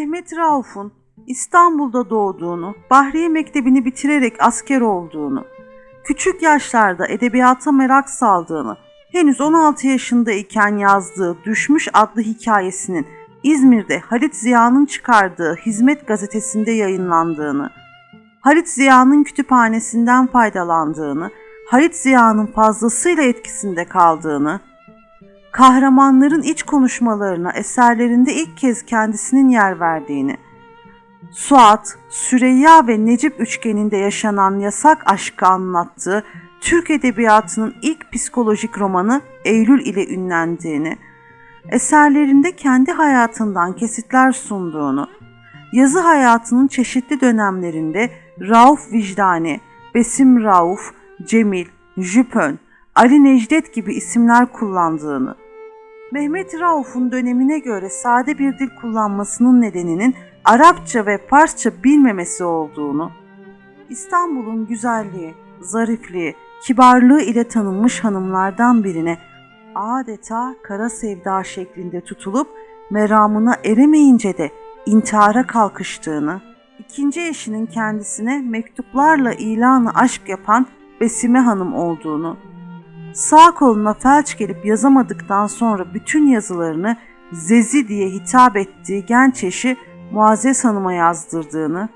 Mehmet Rauf'un İstanbul'da doğduğunu, Bahriye Mektebi'ni bitirerek asker olduğunu, küçük yaşlarda edebiyata merak saldığını, henüz 16 yaşındayken yazdığı Düşmüş adlı hikayesinin İzmir'de Halit Ziya'nın çıkardığı Hizmet gazetesinde yayınlandığını, Halit Ziya'nın kütüphanesinden faydalandığını, Halit Ziya'nın fazlasıyla etkisinde kaldığını, kahramanların iç konuşmalarına eserlerinde ilk kez kendisinin yer verdiğini, Suat, Süreyya ve Necip üçgeninde yaşanan yasak aşkı anlattığı Türk edebiyatının ilk psikolojik romanı Eylül ile ünlendiğini, eserlerinde kendi hayatından kesitler sunduğunu, yazı hayatının çeşitli dönemlerinde Rauf Vicdani, Besim Rauf, Cemil, Jüpön, Ali Necdet gibi isimler kullandığını, Mehmet Rauf'un dönemine göre sade bir dil kullanmasının nedeninin Arapça ve Farsça bilmemesi olduğunu, İstanbul'un güzelliği, zarifliği, kibarlığı ile tanınmış hanımlardan birine adeta kara sevda şeklinde tutulup meramına eremeyince de intihara kalkıştığını, ikinci eşinin kendisine mektuplarla ilanı aşk yapan Besime Hanım olduğunu, sağ koluna felç gelip yazamadıktan sonra bütün yazılarını Zezi diye hitap ettiği genç eşi Muazzez Hanım'a yazdırdığını,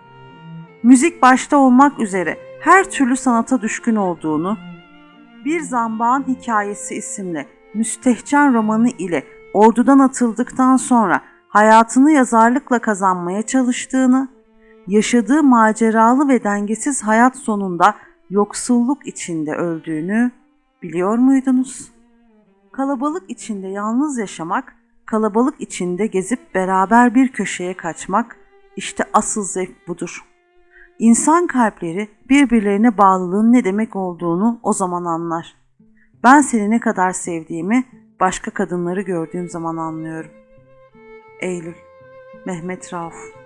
müzik başta olmak üzere her türlü sanata düşkün olduğunu, Bir Zambağın Hikayesi isimli müstehcen romanı ile ordudan atıldıktan sonra hayatını yazarlıkla kazanmaya çalıştığını, yaşadığı maceralı ve dengesiz hayat sonunda yoksulluk içinde öldüğünü biliyor muydunuz? Kalabalık içinde yalnız yaşamak, kalabalık içinde gezip beraber bir köşeye kaçmak işte asıl zevk budur. İnsan kalpleri birbirlerine bağlılığın ne demek olduğunu o zaman anlar. Ben seni ne kadar sevdiğimi başka kadınları gördüğüm zaman anlıyorum. Eylül Mehmet Rauf